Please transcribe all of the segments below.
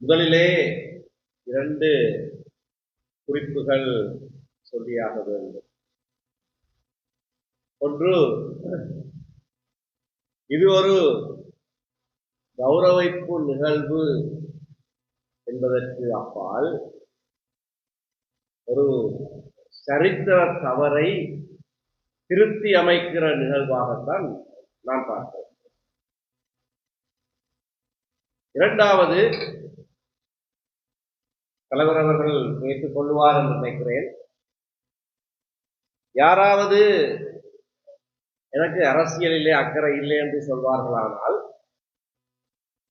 முதலிலே இரண்டு குறிப்புகள் சொல்லியாக வேண்டும். ஒன்று இது ஒரு கௌரவிப்பு நிகழ்வு என்பதற்கு அப்பால் ஒரு சரித்திர தவறை திருத்தி அமைக்கிற நிகழ்வாகத்தான் நான் பார்க்கிறேன். இரண்டாவது தலைவர் அவர்கள் ஏற்றுக் கொள்வார் என்று நினைக்கிறேன். யாராவது எனக்கு அரசியலிலே அக்கறை இல்லை என்று சொல்வார்களானால்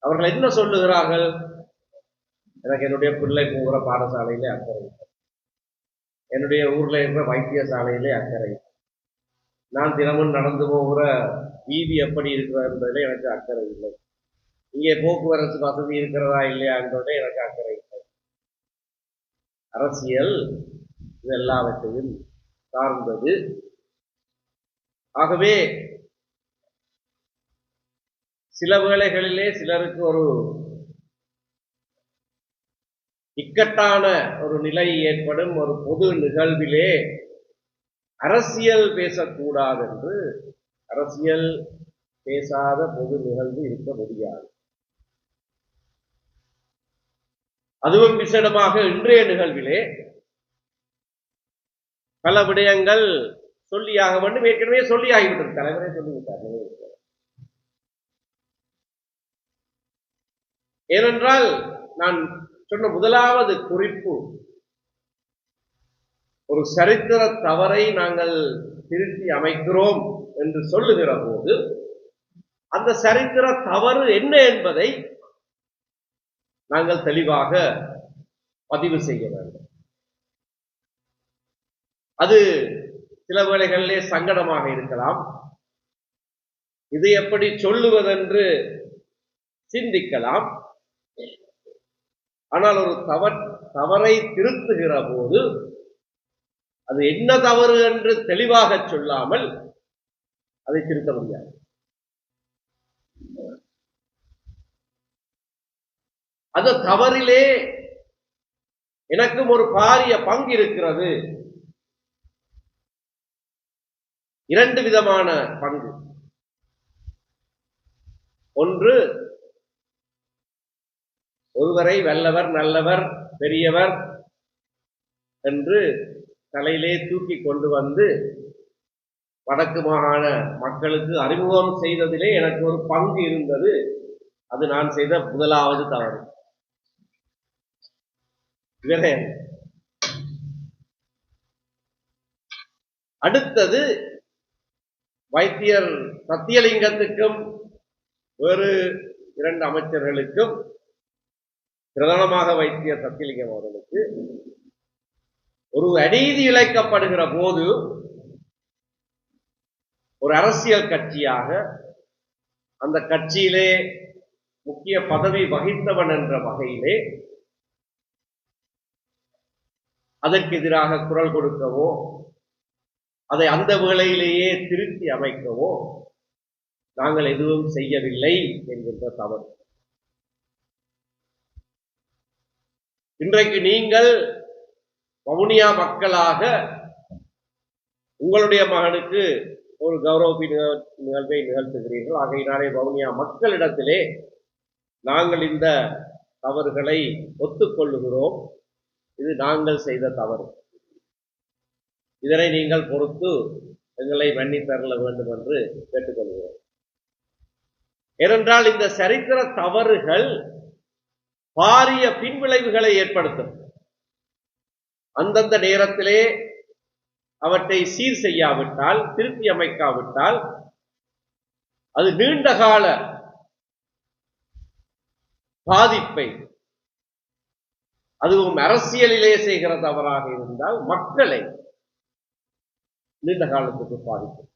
அவர்கள் என்ன சொல்லுகிறார்கள்? எனக்கு என்னுடைய பிள்ளை போகிற பாடசாலையிலே அக்கறை இல்லை. என்னுடைய ஊர்ல இருக்கிற வைத்தியசாலையிலே அக்கறை நான் தினமும் நடந்து போகிற வீதி எப்படி இருக்கிறது என்பதில் எனக்கு அக்கறை இல்லை. இங்கே போக்குவரத்து வசதி இருக்கிறதா இல்லையா என்பதில் எனக்கு அக்கறை அரசியல் இது எல்லாவற்றையும் சார்ந்தது. ஆகவே சில வேளைகளிலே சிலருக்கு ஒரு இக்கட்டான ஒரு நிலை ஏற்படும். ஒரு பொது நிகழ்விலே அரசியல் பேசக்கூடாது என்று அரசியல் பேசாத பொது நிகழ்வு இருக்க முடியாது. அதுவும் விசேடமாக இன்றைய நிகழ்விலே. பல விடயங்கள் சொல்லியாக வேண்டும். ஏற்கனவே சொல்லியாகிவிட்டது. தலைவரே சொல்லிவிட்டார். ஏனென்றால் நான் சொன்ன முதலாவது குறிப்பு ஒரு சரித்திர தவறை நாங்கள் திருத்தி அமைக்கிறோம் என்று சொல்லுகிற போது அந்த சரித்திர தவறு என்ன என்பதை நாங்கள் தெளிவாக பதிவு செய்ய வேண்டும். அது சில வேளைகளிலே சங்கடமாக இருக்கலாம். இது எப்படி சொல்லுவதென்று சிந்திக்கலாம். ஆனால் ஒரு தவற் தவறை திருத்துகிற போது அது என்ன தவறு என்று தெளிவாக சொல்லாமல் அதை திருத்த முடியாது. அந்த தவறிலே எனக்கும் ஒரு பாரிய பங்கு இருக்கிறது இரண்டு விதமான பங்கு. ஒன்று ஒருவரை வல்லவர் நல்லவர் பெரியவர் என்று தலையிலே தூக்கி கொண்டு வந்து வடக்கு மாகாண மக்களுக்கு அறிமுகம் செய்ததிலே எனக்கு ஒரு பங்கு இருந்தது. அது நான் செய்த முதலாவது தவறு. விரயம் அடுத்தது வைத்தியர் சத்தியலிங்கத்துக்கும் வேறு இரண்டு அமைச்சர்களுக்கும் பிரதானமாக வைத்தியர் சத்தியலிங்கம் அவர்களுக்கு ஒரு அநீதி இழைக்கப்படுகிற போது ஒரு அரசியல் கட்சியாக அந்த கட்சியிலே முக்கிய பதவி வகித்தவன் என்ற வகையிலே அதற்கு எதிராக குரல் கொடுக்கவோ அதை அந்த வேளையிலேயே திருத்தி அமைக்கவோ நாங்கள் எதுவும் செய்யவில்லை என்கின்ற தவறு. இன்றைக்கு நீங்கள் வவுனியா மக்களாக உங்களுடைய மகனுக்கு ஒரு கௌரவ நிகழ்வை நிகழ்த்துகிறீர்கள். ஆகையினாலே வவுனியா மக்களிடத்திலே நாங்கள் இந்த தவறுகளை ஒத்துக்கொள்ளுகிறோம். இது நாங்கள் செய்த தவறு. இதனை நீங்கள் பொறுத்து எங்களை மன்னித்தரல வேண்டும் என்று கேட்டுக்கொள்கிறோம். ஏனென்றால் இந்த சரித்திர தவறுகள் பாரிய பின்விளைவுகளை ஏற்படுத்தும். அந்தந்த நேரத்திலே அவற்றை சீர் செய்யாவிட்டால் திருப்பி அமைக்காவிட்டால் அது நீண்ட கால பாதிப்பை அதுவும் அரசியலிலே செய்கிற தவறாக இருந்தால் மக்களை நீண்ட காலத்துக்கு பாதிக்கும்.